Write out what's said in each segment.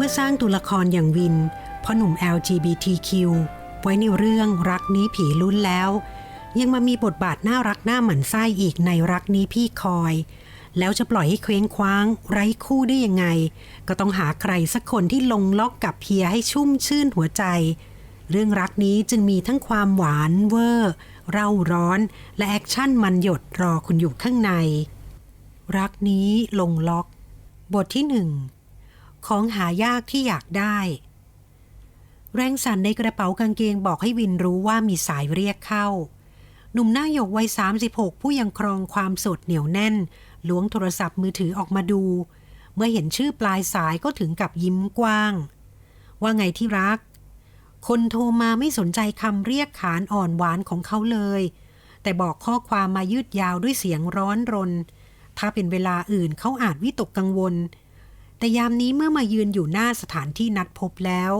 เมื่อสร้างตัวละครอย่างวินพ่อหนุ่ม LGBTQ ไว้ในเรื่องรักนี้ผีลุ้นแล้ว ยังมามีบทบาทน่ารักหน้าหมันไส้อีกในรักนี้พี่คอย แล้วจะปล่อยให้เคว้งคว้าง ไร้คู่ได้ยังไง ก็ต้องหาใครสักคนที่ลงล็อกกับเพียให้ชุ่มชื่นหัวใจ เรื่องรักนี้จึงมีทั้งความหวานเวอร์ เร่าร้อน และแอคชั่นมันหยดรอคุณอยู่ข้างใน รักนี้ลงล็อก บทที่หนึ่ง ของหายากที่อยากได้ แรงสั่นในกระเป๋ากางเกงบอกให้วินรู้ว่ามีสายเรียกเข้า หนุ่มหน้าหยกวัย 36 ผู้ยังครองความสดเหนียวแน่น ล้วงโทรศัพท์มือถือออกมาดู เมื่อเห็นชื่อปลายสายก็ถึงกับยิ้มกว้าง ว่าไงที่รัก คนโทรมาไม่สนใจคำเรียกขานอ่อนหวานของเขาเลย แต่บอกข้อความมายืดยาวด้วยเสียงร้อนรน ถ้าเป็นเวลาอื่นเขาอาจวิตกกังวล แต่ยามนี้เมื่อมายืนอยู่หน้าสถานที่นัดพบแล้ว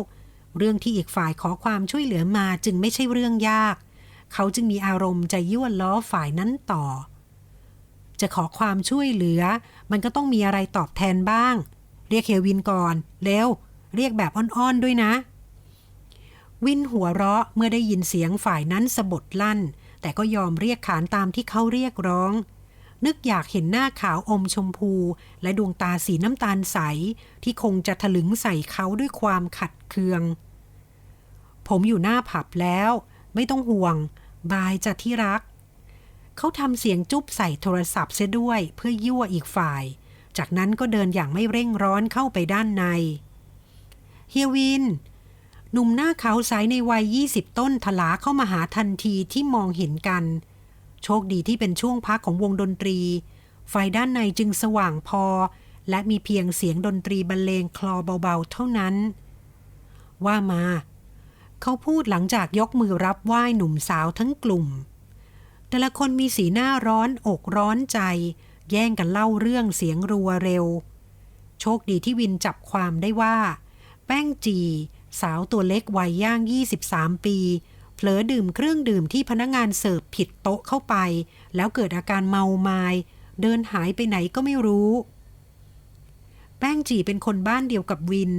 เรื่องที่อีกฝ่ายขอความช่วยเหลือมาจึงไม่ใช่เรื่องยาก เขาจึงมีอารมณ์จะยั่วล้อฝ่ายนั้นต่อ จะขอความช่วยเหลือ มันก็ต้องมีอะไรตอบแทนบ้าง เรียกเฮวินก่อน เร็ว เรียกแบบอ้อนๆด้วยนะ วินหัวเราะเมื่อได้ยินเสียงฝ่ายนั้นสะบดลั่น แต่ก็ยอมเรียกขานตามที่เขาเรียกร้อง นึกอยากเห็นหน้าขาวอมชมพู และดวงตาสีน้ำตาลใส ที่คงจะถลึงใส่เขาด้วยความขัดเคือง ผมอยู่หน้าผับแล้ว ไม่ต้องห่วง บายจะที่รัก เขาทำเสียงจุ๊บใส่โทรศัพท์เสียด้วยเพื่อยั่วอีกฝ่าย จากนั้นก็เดินอย่างไม่เร่งร้อนเข้าไปด้านใน เฮียวิน หนุ่มหน้าขาวใสในวัย 20 ต้นทลาเข้ามาหาทันทีที่มองเห็นกัน โชคดีที่เป็นช่วงพักของวงดนตรี ไฟด้านในจึงสว่างพอ และมีเพียงเสียงดนตรีบรรเลงคลอเบาๆ เท่านั้น ว่ามา เขาพูดหลังจากยกมือรับไหว้หนุ่มสาวทั้งกลุ่ม แต่ละคนมีสีหน้าร้อนอกร้อนใจ แย่งกันเล่าเรื่องเสียงรัวเร็ว โชคดีที่วินจับความได้ว่า แป้งจี สาวตัวเล็กวัยย่าง 23 ปี เผลอดื่มเครื่องดื่มที่พนักงานเสิร์ฟผิดโต๊ะเข้าไป แล้วเกิดอาการเมาไมาย เดินหายไปไหนก็ไม่รู้ แป้งจีเป็นคนบ้านเดียวกับวิน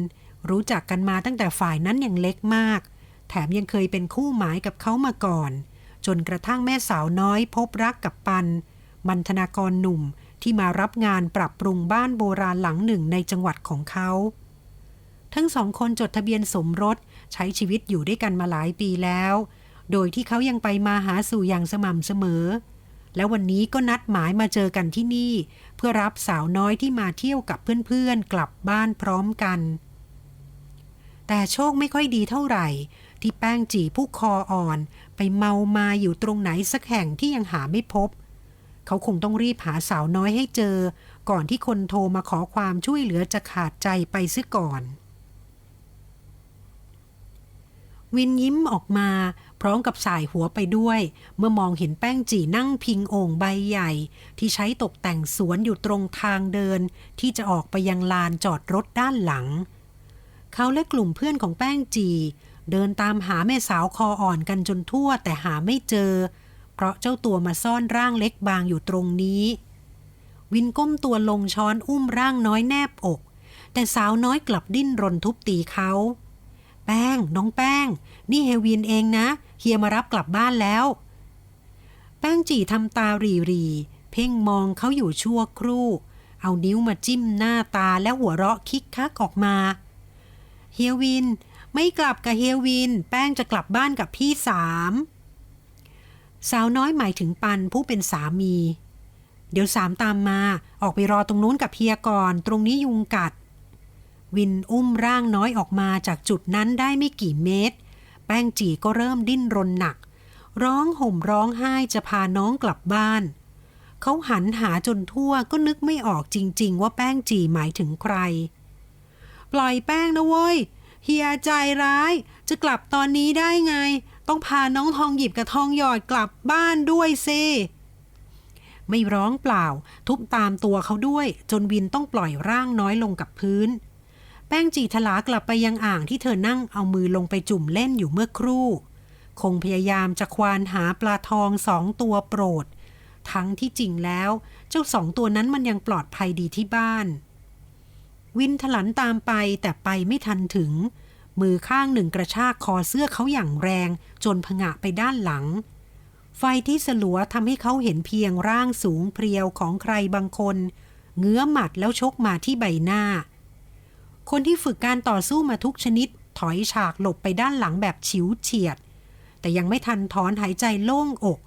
รู้จักกันมาตั้งแต่ฝ่ายนั้นยังเล็กมาก แถมยังเคยเป็นคู่หมายกับเขามาก่อน จนกระทั่งแม่สาวน้อยพบรักกับปัน มันธนากรหนุ่มที่มารับงานปรับปรุงบ้านโบราณหลังหนึ่งในจังหวัดของเขา ทั้งสองคนจดทะเบียนสมรส ใช้ชีวิตอยู่ด้วยกันมาหลายปีแล้ว โดยที่เขายังไปมาหาสู่อย่างสม่ำเสมอ แล้ววันนี้ก็นัดหมายมาเจอกันที่นี่ เพื่อรับสาวน้อยที่มาเที่ยวกับเพื่อนๆ กลับบ้านพร้อมกัน แต่โชคไม่ค่อยดีเท่าไหร่ ที่แป้งจีผู้คออ่อน ไปเมามาอยู่ตรงไหนสักแห่งที่ยังหาไม่พบ เขาคงต้องรีบหาสาวน้อยให้เจอ ก่อนที่คนโทรมาขอความช่วยเหลือจะขาดใจไปซะก่อน วินยิ้มออกมา พร้อมกับสายหัวไปด้วย เมื่อมองเห็นแป้งจีนั่งพิงโอ่งใบใหญ่ ที่ใช้ตกแต่งสวนอยู่ตรงทางเดิน ที่จะออกไปยังลานจอดรถด้านหลัง เขาและกลุ่มเพื่อนของแป้งจี เดินตามหาแม่สาวคออ่อนกันจนทั่วแต่หาไม่เจอ เพราะเจ้าตัวมาซ่อนร่างเล็กบางอยู่ตรงนี้ วินก้มตัวลงช้อนอุ้มร่างน้อยแนบอก แต่สาวน้อยกลับดิ้นรนทุบตีเขา แป้ง น้องแป้ง นี่เฮวินเองนะ เฮียมารับกลับบ้านแล้ว แป้งจีทำตารีรีเพ่งมองเขาอยู่ชั่วครู่ เอานิ้วมาจิ้มหน้าตาแล้วหัวเราะคิกคักออกมา เฮียวิน ไม่กลับกับเฮียวิน แป้งจะกลับบ้านกับพี่สาม สาวน้อยหมายถึงปันผู้เป็นสามี เดี๋ยวสามตามมา ออกไปรอตรงนู้นกับเฮียก่อน ตรงนี้ยุงกัด วินอุ้มร่างน้อยออกมาจากจุดนั้นได้ไม่กี่เมตร แป้งจีก็เริ่มดิ้นรนหนัก ร้องห่มร้องไห้จะพาน้องกลับบ้าน เขาหันหาจนทั่วก็นึกไม่ออกจริง ๆ ว่าแป้งจีหมายถึงใคร ปล่อยแป้งนะเว้ย เฮียใจร้าย จะกลับตอนนี้ได้ไง ต้องพาน้องทองหยิบกับทองหยอดกลับบ้านด้วยเซไม่ร้องเปล่า ทุบตามตัวเขาด้วย จนวินต้องปล่อยร่างน้อยลงกับพื้น แป้งจีทลากลับไปยังอ่างที่เธอนั่งเอามือลงไปจุ่มเล่นอยู่เมื่อครู่ คงพยายามจะควานหาปลาทองสองตัวโปรด ทั้งที่จริงแล้ว เจ้าสองตัวนั้นมันยังปลอดภัยดีที่บ้าน วินถลันตามไปแต่ไปไม่ทันถึง มือข้างหนึ่งกระชากคอเสื้อเขาอย่างแรง จนผงะไปด้านหลัง ไฟที่สลัวทำให้เขาเห็นเพียงร่างสูงเพรียวของใครบางคน เงื้อหมัดแล้วชกมาที่ใบหน้า คนที่ฝึกการต่อสู้มาทุกชนิด ถอยฉากหลบไปด้านหลังแบบฉิวเฉียด แต่ยังไม่ทันถอนหายใจโล่งอก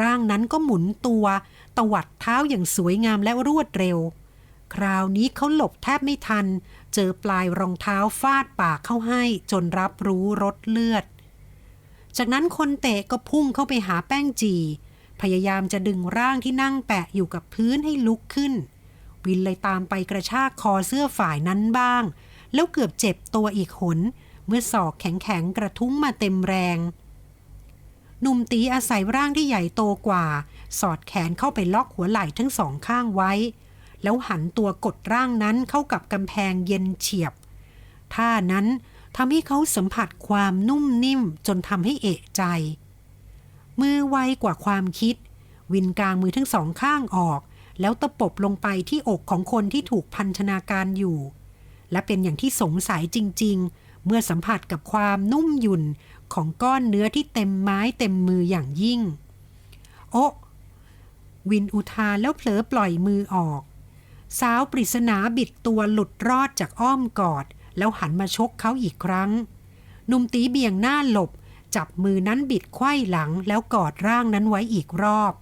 ร่างนั้นก็หมุนตัว ตวัดเท้าอย่างสวยงามและรวดเร็ว คราวนี้เขาหลบแทบไม่ทัน เจอปลายรองเท้าฟาดปากเข้าให้จนรับรู้รสเลือด จากนั้นคนเตะก็พุ่งเข้าไปหาแป้งจีพยายามจะดึงร่างที่นั่งแปะอยู่กับพื้นให้ลุกขึ้น วินเลยตามไปกระชากคอเสื้อฝ่ายนั้นบ้าง แล้วเกือบเจ็บตัวอีกหน เมื่อศอกแข็งๆกระทุ้งมาเต็มแรง หนุ่มตีอาศัยร่างที่ใหญ่โตกว่า สอดแขนเข้าไปล็อกหัวไหล่ทั้งสองข้างไว้ แล้วหันตัวกดร่างนั้นเข้ากับกำแพงเย็นเฉียบ ท่านั้นทำให้เขาสัมผัสความนุ่มนิ่มจนทำให้เอะใจ มือไวกว่าความคิด วินกลางมือทั้งสองข้างออก แล้วตะปบลงไปที่อกของคนที่ถูกพันธนาการอยู่ และเป็นอย่างที่สงสัยจริง ๆ เมื่อสัมผัสกับความนุ่มหยุ่นของก้อนเนื้อที่เต็มไม้เต็มมืออย่างยิ่ง โอะวินอุทานแล้วเผลอปล่อยมือออก สาวปริศนาบิดตัวหลุดรอดจากอ้อมกอด แล้วหันมาชกเขาอีกครั้ง นุ่มตีเบี่ยงหน้าหลบ จับมือนั้นบิดไขว้หลังแล้วกอดร่างนั้นไว้อีกรอบ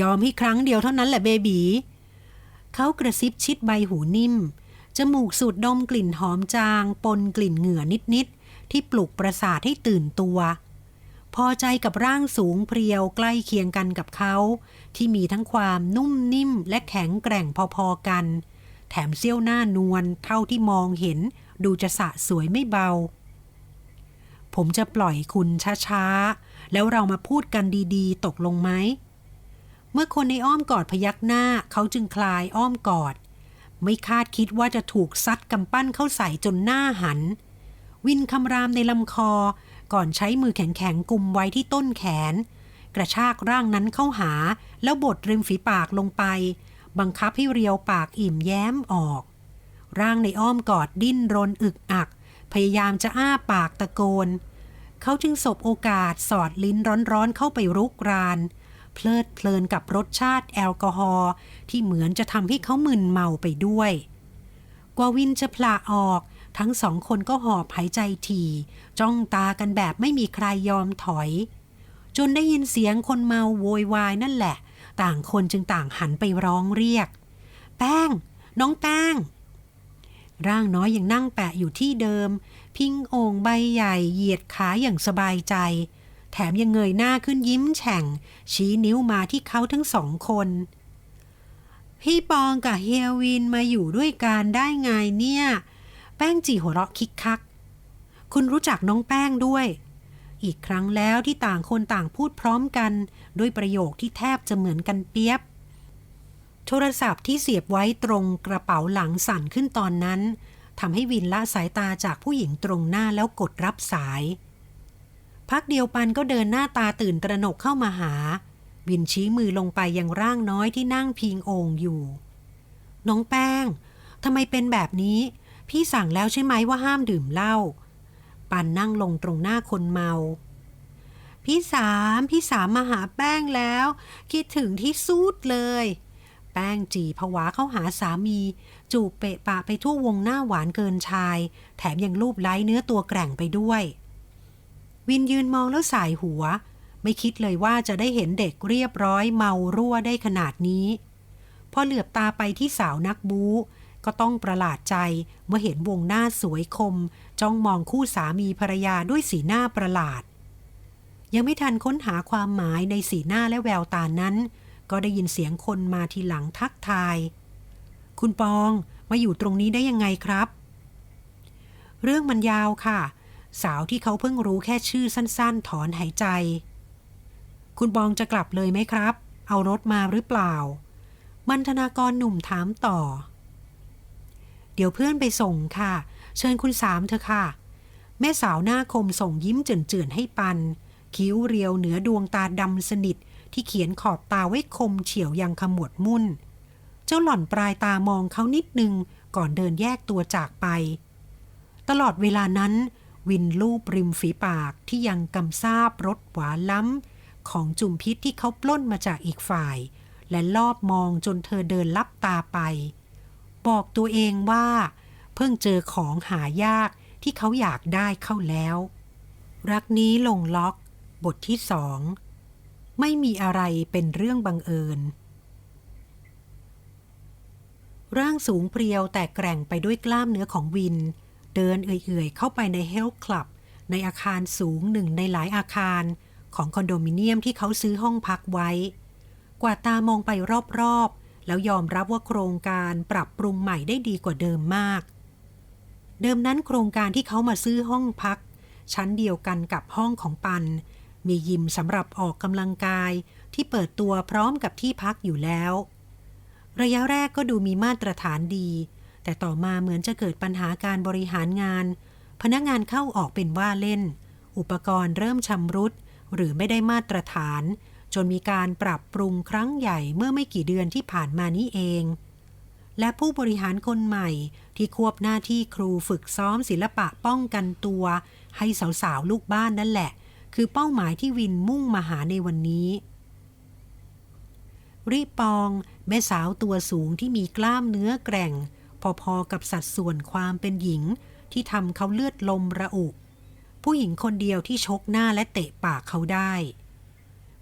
ยอมให้ครั้งเดียวเท่านั้นแหละเบบีเขากระซิบชิดใบหูนิ่ม จมูกสูดดมกลิ่นหอมจาง ปนกลิ่นเหงื่อนิดๆที่ปลุกประสาทให้ตื่นตัว พอใจกับร่างสูงเพรียวใกล้เคียงกันกับเขา ที่มีทั้งความนุ่มนิ่มและแข็งแกร่งพอๆกัน แถมเสี้ยวหน้านวลเท่าที่มองเห็น ดูจะสะสวยไม่เบา ผมจะปล่อยคุณช้าๆ แล้วเรามาพูดกันดีๆ ตกลงไหม เมื่อคนในอ้อมกอดพยักหน้าเขาจึงคลายอ้อมกอด ไม่คาดคิดว่าจะถูกซัดกำปั้นเข้าใส่จนหน้าหัน วินคำรามในลำคอ ก่อนใช้มือแข็งๆกุมไว้ที่ต้นแขน กระชากร่างนั้นเข้าหา แล้วบดริมฝีปากลงไป บังคับให้เรียวปากอิ่มแย้มออก ร่างในอ้อมกอดดิ้นรนอึกอัก พยายามจะอ้าปากตะโกน เขาจึงสบโอกาสสอดลิ้นร้อนๆเข้าไปรุกราน เพลิดเพลินกับรสชาติแอลกอฮอล์ที่เหมือนจะทำให้เขามึนเมาไปด้วย กว่าวินจะพละออก ทั้งสองคนก็หอบหายใจทีจ้องตากันแบบไม่มีใครยอมถอย จนได้ยินเสียงคนเมาโวยวายนั่นแหละ ต่างคนจึงต่างหันไปร้องเรียก แป้ง น้องแป้งร่างน้อยยังนั่งแปะอยู่ที่เดิม พิงโอ่งใบใหญ่เหยียดขาอย่างสบายใจ แถมยังเงยหน้าขึ้นยิ้มแฉ่ง ชี้นิ้วมาที่เขาทั้งสองคน พี่ปองกับเฮียวินมาอยู่ด้วยกันได้ไงเนี่ย แป้งจีหัวเราะคิกคัก คุณรู้จักน้องแป้งด้วย อีกครั้งแล้วที่ต่างคนต่างพูดพร้อมกัน ด้วยประโยคที่แทบจะเหมือนกันเปียบ โทรศัพท์ที่เสียบไว้ตรงกระเป๋าหลังสั่นขึ้นตอนนั้นทำให้วินละสายตาจากผู้หญิงตรงหน้าแล้วกดรับสาย พักเดียวปันก็เดินหน้าตาตื่นตระหนกเข้ามาหา วินชี้มือลงไปยังร่างน้อยที่นั่งพิงโอ่งอยู่ น้องแป้งทำไมเป็นแบบนี้ พี่สั่งแล้วใช่ไหมว่าห้ามดื่มเหล้าปันนั่งลงตรงหน้าคนเมา พี่สามพี่สามมาหาแป้งแล้ว คิดถึงที่สุดเลย แป้งจีผวาเข้าหาสามี จูบเปะปะไปทั่ววงหน้าหวานเกินชาย แถมยังรูปไล้เนื้อตัวแกร่งไปด้วย วินยืนมองแล้วสายหัว ไม่คิดเลยว่าจะได้เห็นเด็กเรียบร้อยเมารั่วได้ขนาดนี้ พอเหลือบตาไปที่สาวนักบู๊ก็ต้องประหลาดใจเมื่อเห็นวงหน้าสวยคม จ้องมองคู่สามีภรรยาด้วยสีหน้าประหลาด ยังไม่ทันค้นหาความหมายในสีหน้าและแววตานั้น ก็ได้ยินเสียงคนมาทีหลังทักทาย คุณปองมาอยู่ตรงนี้ได้ยังไงครับ เรื่องมันยาวค่ะ สาวที่เขาเพิ่งรู้แค่ชื่อสั้นๆ ถอนหายใจ คุณปองจะกลับเลยไหมครับ เอารถมาหรือเปล่า มันธนากรหนุ่มถามต่อ เดี๋ยวเพื่อนไปส่งค่ะ เชิญคุณสามเถอะค่ะ แม่สาวหน้าคมส่งยิ้มเจือนๆให้ปัน คิ้วเรียวเหนือดวงตาดำสนิทที่เขียนขอบตาไว้คมเฉียวยังขมวดมุ่น เจ้าหล่อนปลายตามองเขานิดนึงก่อนเดินแยกตัวจากไป ตลอดเวลานั้น วินลูบริมฝีปากที่ยังกำซาบรสหวานล้ำ ของจุมพิษที่เขาปล้นมาจากอีกฝ่าย และลอบมองจนเธอเดินลับตาไป บอกตัวเองว่า เพิ่งเจอของหายากที่เขาอยากได้เข้าแล้ว รักนี้ลงล็อก บทที่สองไม่มีอะไรเป็นเรื่องบังเอิญ ร่างสูงเพรียวแต่แกร่งไปด้วยกล้ามเนื้อของวิน เดินเอื่อยๆ เข้าไปในเฮลท์คลับ ในอาคารสูงหนึ่งในหลายอาคารของคอนโดมิเนียมที่เขาซื้อห้องพักไว้ กว่าตามองไปรอบๆ แล้วยอมรับว่าโครงการปรับปรุงใหม่ได้ดีกว่าเดิมมาก เดิมนั้นโครงการที่เขามาซื้อห้องพัก ชั้นเดียวกันกับห้องของปัน มียิมสำหรับออกกำลังกายที่เปิดตัวพร้อมกับที่พักอยู่แล้ว ระยะแรกก็ดูมีมาตรฐานดี แต่ต่อมาเหมือนจะเกิดปัญหาการบริหารงาน พนักงานเข้าออกเป็นว่าเล่น อุปกรณ์เริ่มชำรุด หรือไม่ได้มาตรฐาน จนมีการปรับปรุงครั้งใหญ่เมื่อไม่กี่เดือนที่ผ่านมานี้เอง และผู้บริหารคนใหม่ที่ควบหน้าที่ครูฝึกซ้อมศิลปะป้องกันตัว ให้สาวๆลูกบ้านนั่นแหละ คือเป้าหมายที่วินมุ่งมาหาในวันนี้รีปอง แม่สาวตัวสูงที่มีกล้ามเนื้อแกร่ง พอๆกับสัดส่วนความเป็นหญิงที่ทำเขาเลือดลมระอุ ผู้หญิงคนเดียวที่ชกหน้าและเตะปากเขาได้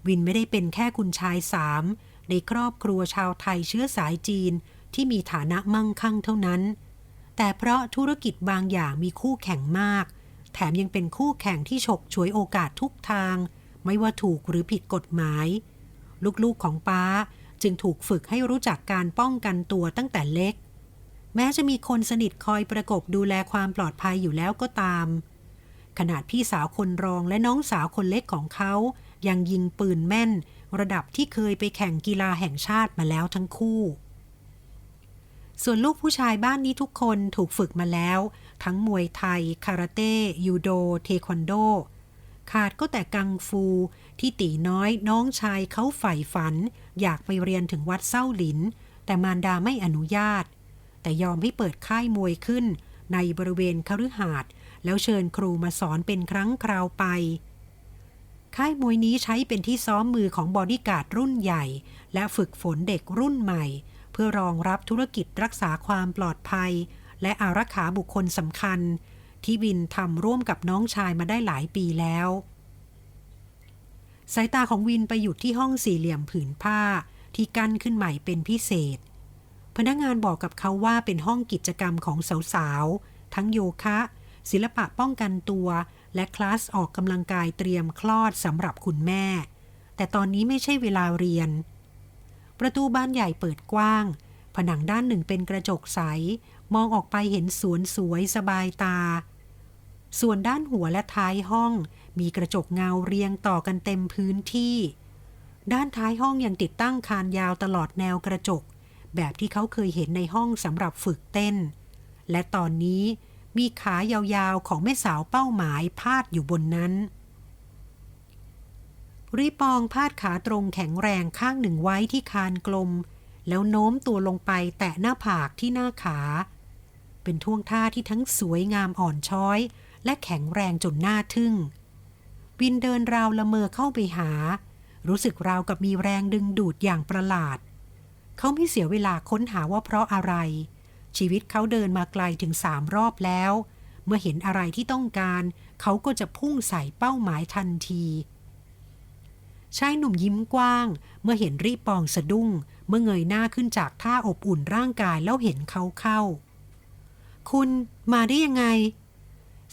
วินไม่ได้เป็นแค่คุณชายสามในครอบครัวชาวไทยเชื้อสายจีนที่มีฐานะมั่งคั่งเท่านั้น แต่เพราะธุรกิจบางอย่างมีคู่แข่งมาก แถมยังเป็นคู่แข่งที่ฉกฉวยโอกาสทุกทาง ไม่ว่าถูกหรือผิดกฎหมาย ลูกๆของป้าจึงถูกฝึกให้รู้จักการป้องกันตัวตั้งแต่เล็ก แม้จะมีคนสนิทคอยประกบดูแลความปลอดภัยอยู่แล้วก็ตาม ขนาดพี่สาวคนรองและน้องสาวคนเล็กของเขา ยังยิงปืนแม่น ระดับที่เคยไปแข่งกีฬาแห่งชาติมาแล้วทั้งคู่ ส่วนลูกผู้ชายบ้านนี้ทุกคนถูกฝึกมาแล้ว ทั้งมวยไทย คาราเต้ ยูโด เทควันโด ขาดก็แต่กังฟูที่ตีน้อยน้องชายเขาใฝ่ฝัน อยากไปเรียนถึงวัดเส้าหลิน แต่มารดาไม่อนุญาต แต่ยอมให้เปิดค่ายมวยขึ้น ในบริเวณคฤหาสน์แล้วเชิญครูมาสอนเป็นครั้งคราวไป ค่ายมวยนี้ใช้เป็นที่ซ้อมมือของบอดี้การ์ดรุ่นใหญ่ และฝึกฝนเด็กรุ่นใหม่ เพื่อรองรับธุรกิจรักษาความปลอดภัย และอารักขาบุคคลสำคัญ ที่วินทำร่วมกับน้องชายมาได้หลายปีแล้วสายตาของวินไปหยุดที่ห้องสี่เหลี่ยมผืนผ้าที่กั้นขึ้นใหม่เป็นพิเศษ พนักงานบอกกับเขาว่าเป็นห้องกิจกรรมของสาวๆ ทั้งโยคะ ศิลปะป้องกันตัว และคลาสออกกำลังกายเตรียมคลอดสำหรับคุณแม่ แต่ตอนนี้ไม่ใช่เวลาเรียน ประตูบ้านใหญ่เปิดกว้าง ผนังด้านหนึ่งเป็นกระจกใส มองออกไปเห็นสวนสวยสบายตา ส่วนด้านหัวและท้ายห้อง มีกระจกเงาเรียงต่อกันเต็มพื้นที่ ด้านท้ายห้องยังติดตั้งคานยาวตลอดแนวกระจก แบบที่เขาเคยเห็นในห้องสำหรับฝึกเต้น และตอนนี้มีขายาวๆของแม่สาวเป้าหมายพาดอยู่บนนั้น รีปองพาดขาตรงแข็งแรงข้างหนึ่งไว้ที่คานกลม แล้วโน้มตัวลงไปแตะหน้าผากที่หน้าขา เป็นท่วงท่าที่ทั้งสวยงามอ่อนช้อย และแข็งแรงจนหน่าทึ่ง วินเดินราวละเมอเข้าไปหา รู้สึกราวกับมีแรงดึงดูดอย่างประหลาด เขาไม่เสียเวลาค้นหาว่าเพราะอะไร ชีวิตเขาเดินมาไกลถึงสามรอบแล้ว เมื่อเห็นอะไรที่ต้องการ เขาก็จะพุ่งใส่เป้าหมายทันทีชายหนุ่มยิ้มกว้าง เมื่อเห็นรีปองสะดุ้ง เมื่อเงยหน้าขึ้นจากท่าอบอุ่นร่างกายแล้วเห็นเขาเข้า คุณมาได้ยังไง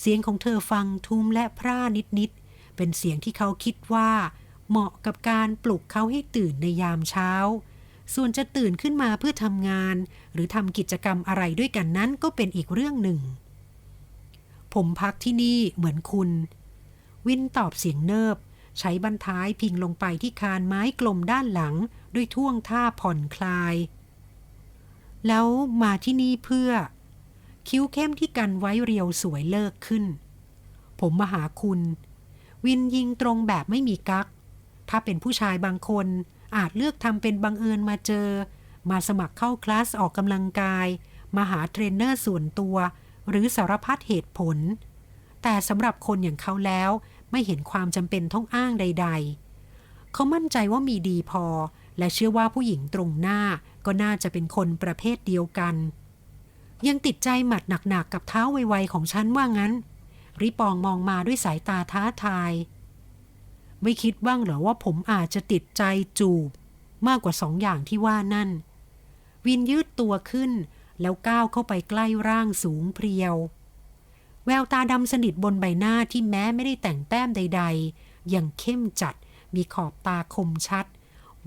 เสียงของเธอฟังทุ้มและพร่านิดๆเป็นเสียงที่เขาคิดว่า เหมาะกับการปลุกเขาให้ตื่นในยามเช้า ส่วนจะตื่นขึ้นมาเพื่อทำงาน หรือทำกิจกรรมอะไรด้วยกันนั้นก็เป็นอีกเรื่องหนึ่ง ผมพักที่นี่เหมือนคุณ วินตอบเสียงเนิบ ใช้บันท้ายพิงลงไปที่คานไม้กลมด้านหลัง ด้วยท่วงท่าผ่อนคลาย แล้วมาที่นี่เพื่อ คิ้วเข้มที่กันไว้เรียวสวยเลิกขึ้น ผมมาหาคุณ วินยิงตรงแบบไม่มีกัก ถ้าเป็นผู้ชายบางคน อาจเลือกทำเป็นบังเอิญมาเจอ มาสมัครเข้าคลาสออกกำลังกาย มาหาเทรนเนอร์ส่วนตัว หรือสารพัดเหตุผล แต่สำหรับคนอย่างเขาแล้วไม่เห็นความจำเป็นต้องอ้างใด ๆ เขามั่นใจว่ามีดีพอ และเชื่อว่าผู้หญิงตรงหน้าก็น่าจะเป็นคนประเภทเดียวกัน ยังติดใจหมัดหนักๆกับเท้าไวๆของฉันว่างั้น ริปองมองมาด้วยสายตาท้าทาย ไม่คิดบ้างเหรอว่าผมอาจจะติดใจจูบ มากกว่าสองอย่างที่ว่านั่น วินยืดตัวขึ้น แล้วก้าวเข้าไปใกล้ร่างสูงเพรียว แววตาดำสนิทบนใบหน้าที่แม้ไม่ได้แต่งแต้มใด ๆ ยังเข้มจัด มีขอบตาคมชัด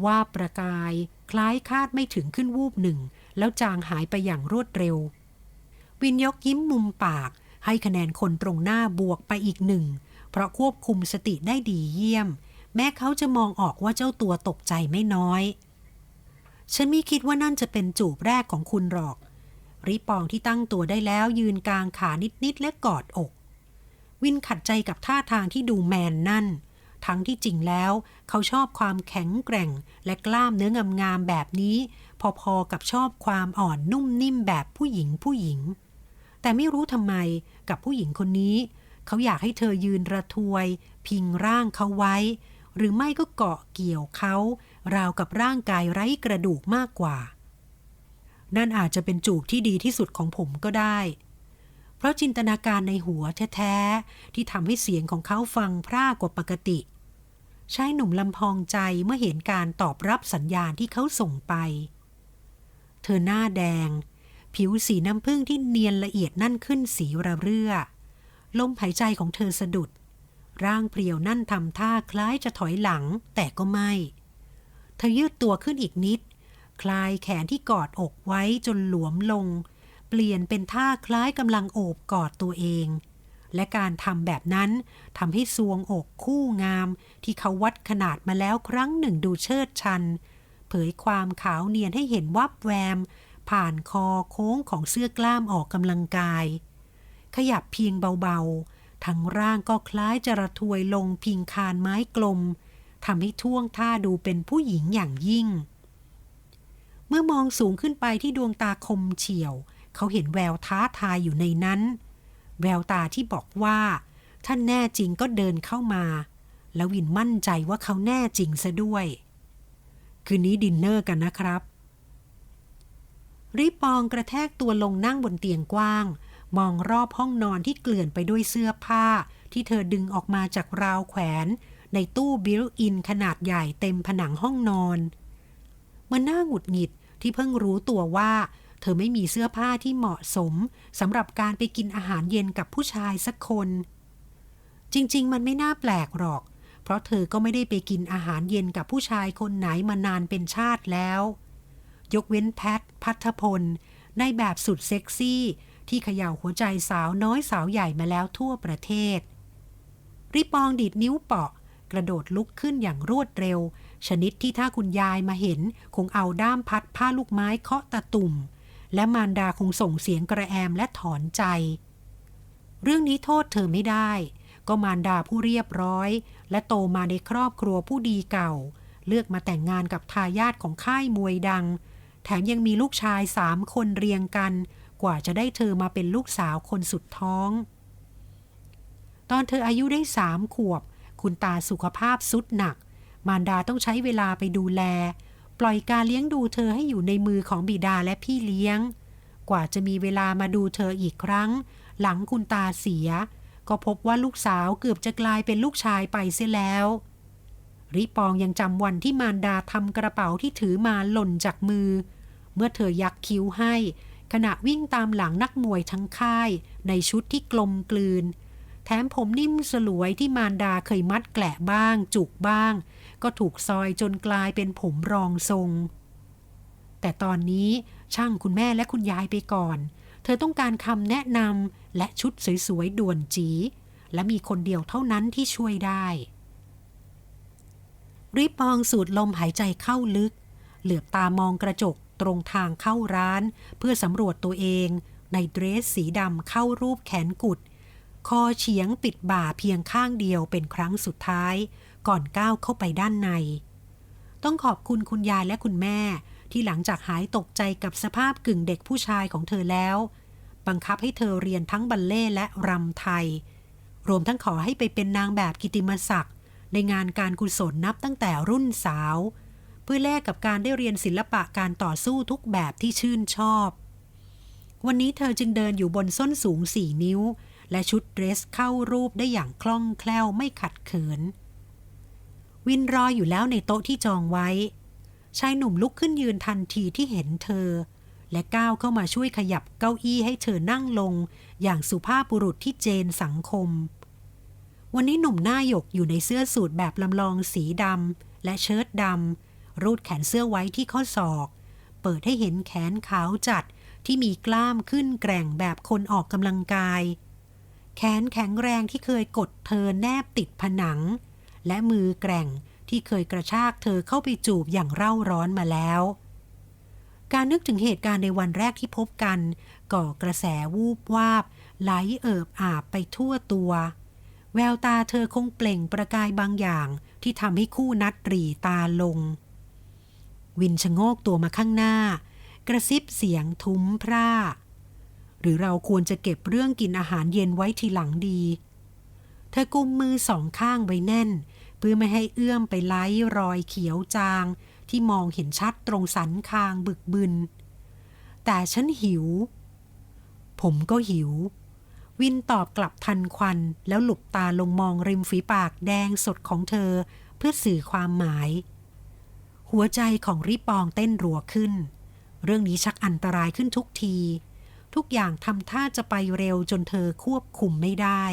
ว่าประกาย คล้ายคาดไม่ถึงขึ้นวูบหนึ่ง แล้วจางหายไปอย่างรวดเร็ว วินยกยิ้มมุมปากให้คะแนนคนตรงหน้าบวกไปอีกหนึ่ง เพราะควบคุมสติได้ดีเยี่ยม แม้เขาจะมองออกว่าเจ้าตัวตกใจไม่น้อย ฉันไม่คิดว่านั่นจะเป็นจูบแรกของคุณหรอก ริปองที่ตั้งตัวได้แล้วยืนกลางขานิด ๆ และกอดอก วินขัดใจกับท่าทางที่ดูแมนนั่น ทั้งที่จริงแล้วเขาชอบความแข็งแกร่งและกล้ามเนื้องามๆแบบนี้ พอๆกับชอบความอ่อนนุ่มนิ่มแบบผู้หญิงผู้หญิง แต่ไม่รู้ทำไมกับผู้หญิงคนนี้ เขาอยากให้เธอยืนระทวย พิงร่างเขาไว้ หรือไม่ก็เกาะเกี่ยวเขา ราวกับร่างกายไร้กระดูกมากกว่า นั่นอาจจะเป็นจูบที่ดีที่สุดของผมก็ได้ เพราะจินตนาการในหัวแท้ๆ ที่ทำให้เสียงของเขาฟังพร่ากว่าปกติชายหนุ่มลำพองใจเมื่อเห็นการตอบรับสัญญาณที่เขาส่งไป เธอหน้าแดงผิวสีน้ำผึ้งที่เนียนละเอียดนั่นขึ้นสีระเรื่อ ลมหายใจของเธอสะดุด ร่างเพรียวนั่นทำท่าคล้ายจะถอยหลังแต่ก็ไม่ เธอยืดตัวขึ้นอีกนิด คลายแขนที่กอดอกไว้จนหลวมลง เปลี่ยนเป็นท่าคล้ายกำลังโอบกอดตัวเอง และการทำแบบนั้นทำให้ซวงอกคู่งาม ที่เขาวัดขนาดมาแล้วครั้งหนึ่งดูเชิดชัน เผยความขาวเนียนให้เห็นวับแวม ผ่านคอโค้งของเสื้อกล้ามออกกำลังกาย ขยับเพียงเบาๆ ทั้งร่างก็คล้ายจะระทวยลงพิงคานไม้กลมทำให้ท่วงท่าดูเป็นผู้หญิงอย่างยิ่ง เมื่อมองสูงขึ้นไปที่ดวงตาคมเฉียว เขาเห็นแววท้าทายอยู่ในนั้น แววตาที่บอกว่าถ้านแน่จริงก็เดินเข้ามา แล้ววินมั่นใจว่าเขาแน่จริงซะด้วย คืนนี้ดินเนอร์กันนะครับ ริปองกระแทกตัวลงนั่งบนเตียงกว้าง มองรอบห้องนอนที่เกลื่อนไปด้วยเสื้อผ้า ที่เธอดึงออกมาจากราวแขวน ในตู้บิลอินขนาดใหญ่เต็มผนังห้องนอนมันน่าหงุดหงิดที่เพิ่งรู้ตัวว่า เธอไม่มีเสื้อผ้าที่เหมาะสมสำหรับการไปกินอาหารเย็นกับผู้ชายสักคน จริง ๆ มันไม่น่าแปลกหรอก เพราะเธอก็ไม่ได้ไปกินอาหารเย็นกับผู้ชายคนไหนมานานเป็นชาติแล้ว ยกเว้นแพทพัทพลในแบบสุดเซ็กซี่ ที่เขย่าหัวใจสาวน้อยสาวใหญ่มาแล้วทั่วประเทศ ริปองดีดนิ้วเปาะ กระโดดลุกขึ้นอย่างรวดเร็ว ชนิดที่ถ้าคุณยายมาเห็น คงเอาด้ามพัดผ้าลูกไม้เคาะตะตุ่ม และมารดาคงส่งเสียงกระแอมและถอนใจ เรื่องนี้โทษเธอไม่ได้ ก็มารดาผู้เรียบร้อย และโตมาในครอบครัวผู้ดีเก่า เลือกมาแต่งงานกับทายาทของค่ายมวยดัง แถมยังมีลูกชายสามคนเรียงกัน กว่าจะได้เธอมาเป็นลูกสาวคนสุดท้อง ตอนเธออายุได้สามขวบ คุณตาสุขภาพสุดหนัก มารดาต้องใช้เวลาไปดูแล ปล่อยการเลี้ยงดูเธอให้อยู่ในมือของบิดาและพี่เลี้ยง กว่าจะมีเวลามาดูเธออีกครั้ง หลังคุณตาเสีย ก็พบว่าลูกสาวเกือบจะกลายเป็นลูกชายไปเสียแล้วริปองยังจำวันที่มารดาทำกระเป๋าที่ถือมาหล่นจากมือ เมื่อเธอยักคิ้วให้ ขณะวิ่งตามหลังนักมวยทั้งค่าย ในชุดที่กลมกลืน แถมผมนิ่มสลวยที่มารดาเคยมัดแกละบ้าง จุกบ้าง ก็ถูกซอยจนกลายเป็นผมรองทรง แต่ตอนนี้ช่างคุณแม่และคุณยายไปก่อน เธอต้องการคำแนะนำและชุดสวยๆด่วนจี และมีคนเดียวเท่านั้นที่ช่วยได้ริปองสูดลมหายใจเข้าลึก เหลือบตามองกระจก ตรงทางเข้าร้าน เพื่อสำรวจตัวเองในเดรสสีดำเข้ารูปแขนกุด คอเฉียงปิดบ่าเพียงข้างเดียวเป็นครั้งสุดท้าย ก่อนก้าวเข้าไปด้านใน ต้องขอบคุณคุณยายและคุณแม่ ที่หลังจากหายตกใจกับสภาพกึ่งเด็กผู้ชายของเธอแล้ว บังคับให้เธอเรียนทั้งบัลเล่และรำไทย รวมทั้งขอให้ไปเป็นนางแบบกิตติมศักดิ์ในงานการกุศลนับตั้งแต่รุ่นสาว เพื่อแลกกับการได้เรียนศิลปะการต่อสู้ทุกแบบที่ชื่นชอบ วันนี้เธอจึงเดินอยู่บนส้นสูงสี่นิ้ว และชุดเดรสเข้ารูปได้อย่างคล่องแคล่วไม่ขัดเขิน วินรออยู่แล้วในโต๊ะที่จองไว้ ชายหนุ่มลุกขึ้นยืนทันทีที่เห็นเธอ และก้าวเข้ามาช่วยขยับเก้าอี้ให้เธอนั่งลง อย่างสุภาพบุรุษที่เจนสังคมวันนี้หนุ่มหน้าหยกอยู่ในเสื้อสูทแบบลำลองสีดำและเชิ้ตดำ รูดแขนเสื้อไว้ที่ข้อศอก เปิดให้เห็นแขนขาวจัดที่มีกล้ามขึ้นแกร่งแบบคนออกกำลังกาย แขนแข็งแรงที่เคยกดเธอแนบติดผนัง และมือแกร่งที่เคยกระชากเธอเข้าไปจูบอย่างเร่าร้อนมาแล้ว การนึกถึงเหตุการณ์ในวันแรกที่พบกัน ก่อกระแสวูบวาบ ไหลเอิบอาบไปทั่วตัว แววตาเธอคงเปล่งประกายบางอย่างที่ทำให้คู่นัดหรีตาลง วินชะโงกตัวมาข้างหน้า กระซิบเสียงทุ้มพร่า หรือเราควรจะเก็บเรื่องกินอาหารเย็นไว้ทีหลังดี เธอกุมมือสองข้างไว้แน่น เพื่อไม่ให้เอื้อมไปไล้รอยเขียวจาง ที่มองเห็นชัดตรงสันคางบึกบึน แต่ฉันหิว ผมก็หิว วินตอบกลับทันควันแล้วหลุบตาลงมองริมฝีปากแดงสดของเธอเพื่อสื่อความหมาย หัวใจของริปองเต้นรัวขึ้น เรื่องนี้ชักอันตรายขึ้นทุกที ทุกอย่างทำท่าจะไปเร็วจนเธอควบคุมไม่ได้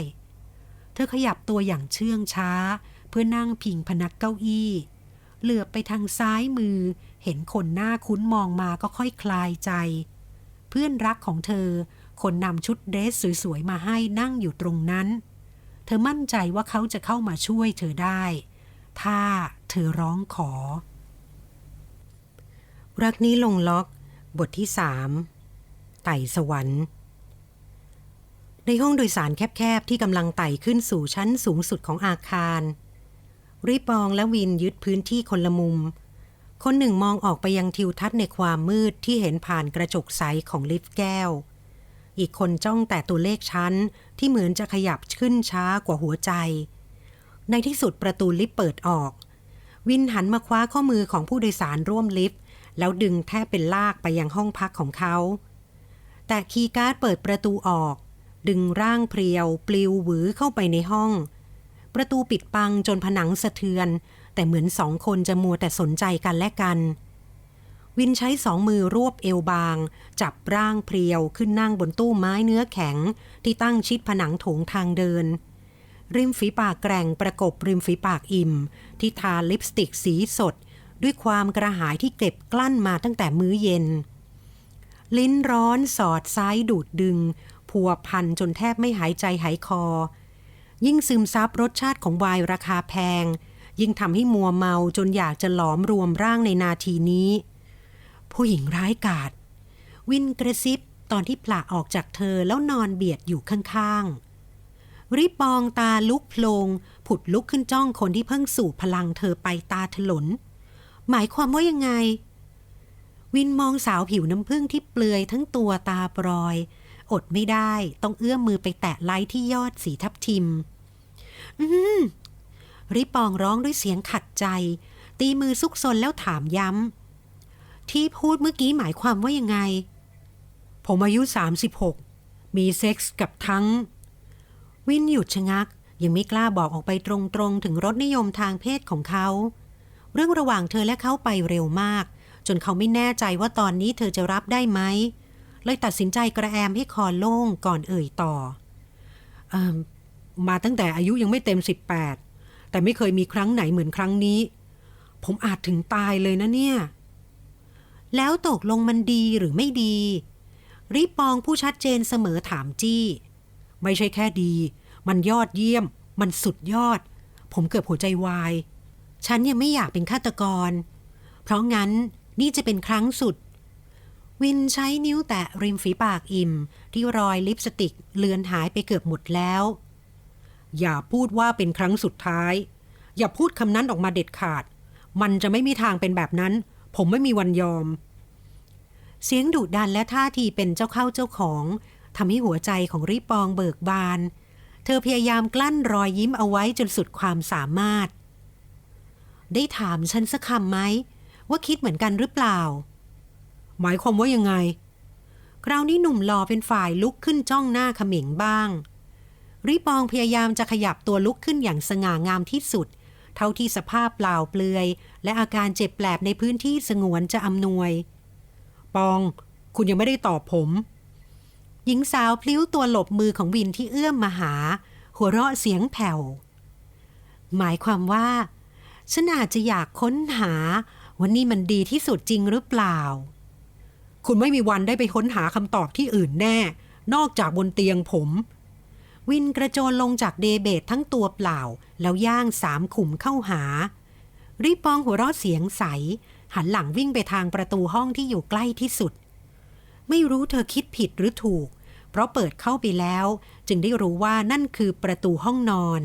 เธอขยับตัวอย่างเชื่องช้า เพื่อนั่งพิงพนักเก้าอี้ เหลือบไปทางซ้ายมือ เห็นคนหน้าคุ้นมองมาก็ค่อยคลายใจ เพื่อนรักของเธอ คนนำชุดเดรสสวยๆมาให้นั่งอยู่ตรงนั้น เธอมั่นใจว่าเขาจะเข้ามาช่วยเธอได้ ถ้าเธอร้องขอ รักนี้ลงล็อก บทที่สามไต่สวรรค์ ในห้องโดยสารแคบๆ ที่กำลังไต่ขึ้นสู่ชั้นสูงสุดของอาคาร ริปองและวินยึดพื้นที่คนละมุม คนหนึ่งมองออกไปยังทิวทัศน์ในความมืดที่เห็นผ่านกระจกใสของลิฟต์แก้ว อีกคนจ้องแต่ตัวเลขชั้นที่เหมือนจะขยับขึ้นช้ากว่าหัวใจ ในที่สุดประตูลิฟต์เปิดออก วินหันมาคว้าข้อมือของผู้โดยสารร่วมลิฟต์ แล้วดึงแทบเป็นลากไปยังห้องพักของเขา แต่คีย์การ์ดเปิดประตูออก ดึงร่างเพรียว ปลิวหวือเข้าไปในห้อง ประตูปิดปังจนผนังสะเทือน แต่เหมือนสองคนจะมัวแต่สนใจกันและกัน วินใช้สองมือรวบเอวบาง จับร่างเพรียวขึ้นนั่งบนตู้ไม้เนื้อแข็ง ที่ตั้งชิดผนังโถงทางเดินริมฝีปากแกร่งประกบริมฝีปากอิ่ม ที่ทาลิปสติกสีสด ด้วยความกระหายที่เก็บกลั้นมาตั้งแต่มื้อเย็น ลิ้นร้อนสอดซ้ายดูดดึงพัวพันจนแทบไม่หายใจหายคอ ยิ่งซึมซับรสชาติของไวน์ราคาแพง ยิ่งทำให้มัวเมาจนอยากจะหลอมรวมร่างในนาทีนี้ ผู้หญิงร้ายกาจวินกระซิบตอนที่ผละออกจากเธอแล้วนอนเบียดอยู่ข้างๆ ริปองตาลุกโพลง ผุดลุกขึ้นจ้องคนที่เพิ่งสูบพลังเธอไปตาถลน หมายความว่ายังไง วินมองสาวผิวน้ำผึ้งที่เปลือยทั้งตัวตาปรอย อดไม่ได้ต้องเอื้อมมือไปแตะไล้ที่ยอดสีทับทิม อืมริปองร้องด้วยเสียงขัดใจ ตีมือซุกซนแล้วถามย้ำ ที่พูดเมื่อกี้หมายความว่ายังไง ผมอายุ 36 มีเซ็กส์กับทั้ง วินหยุดชะงัก ยังไม่กล้าบอกออกไปตรงๆ ถึงรสนิยมทางเพศของเขา เรื่องระหว่างเธอและเขาไปเร็วมาก จนเขาไม่แน่ใจว่าตอนนี้เธอจะรับได้ไหม เลยตัดสินใจกระแอมให้คอโล่งก่อนเอ่ยต่ออมาตั้งแต่อายุยังไม่เต็ม 18 แต่ไม่เคยมีครั้งไหนเหมือนครั้งนี้ ผมอาจถึงตายเลยนะเนี่ย แล้วตกลงมันดีหรือไม่ดีริปองผู้ชัดเจนเสมอถามจี้ ไม่ใช่แค่ดี มันยอดเยี่ยม มันสุดยอด ผมเกือบหัวใจวาย ฉันยังไม่อยากเป็นฆาตกร เพราะงั้นนี่จะเป็นครั้งสุด วินใช้นิ้วแตะริมฝีปากอิ่ม ที่รอยลิปสติกเลือนหายไปเกือบหมดแล้ว อย่าพูดว่าเป็นครั้งสุดท้าย อย่าพูดคำนั้นออกมาเด็ดขาด มันจะไม่มีทางเป็นแบบนั้น ผมไม่มีวันยอม เสียงดุดันและท่าทีเป็นเจ้าเข้าเจ้าของทำให้หัวใจของริปองเบิกบาน เธอพยายามกลั้นรอยยิ้มเอาไว้จนสุดความสามารถ ได้ถามฉันสักคำไหม ว่าคิดเหมือนกันหรือเปล่า หมายความว่ายังไง คราวนี้หนุ่มหล่อเป็นฝ่ายลุกขึ้นจ้องหน้าเขม็งบ้างริปองพยายามจะขยับตัวลุกขึ้นอย่างสง่างามที่สุด เท่าที่สภาพเปล่าเปลือย และอาการเจ็บแปลบในพื้นที่สงวนจะอำนวย ปอง คุณยังไม่ได้ตอบผม หญิงสาวพลิ้วตัวหลบมือของวินที่เอื้อมมาหา หัวเราะเสียงแผ่วหมายความว่า ฉันอาจจะอยากค้นหาว่านี่มันดีที่สุดจริงหรือเปล่า คุณไม่มีวันได้ไปค้นหาคำตอบที่อื่นแน่ นอกจากบนเตียงผม วินกระโจนลงจากเดเบตทั้งตัวเปล่า แล้วย่างสามขุมเข้าหา รีปองหัวเราะเสียงใส หันหลังวิ่งไปทางประตูห้องที่อยู่ใกล้ที่สุด ไม่รู้เธอคิดผิดหรือถูก เพราะเปิดเข้าไปแล้ว จึงได้รู้ว่านั่นคือประตูห้องนอน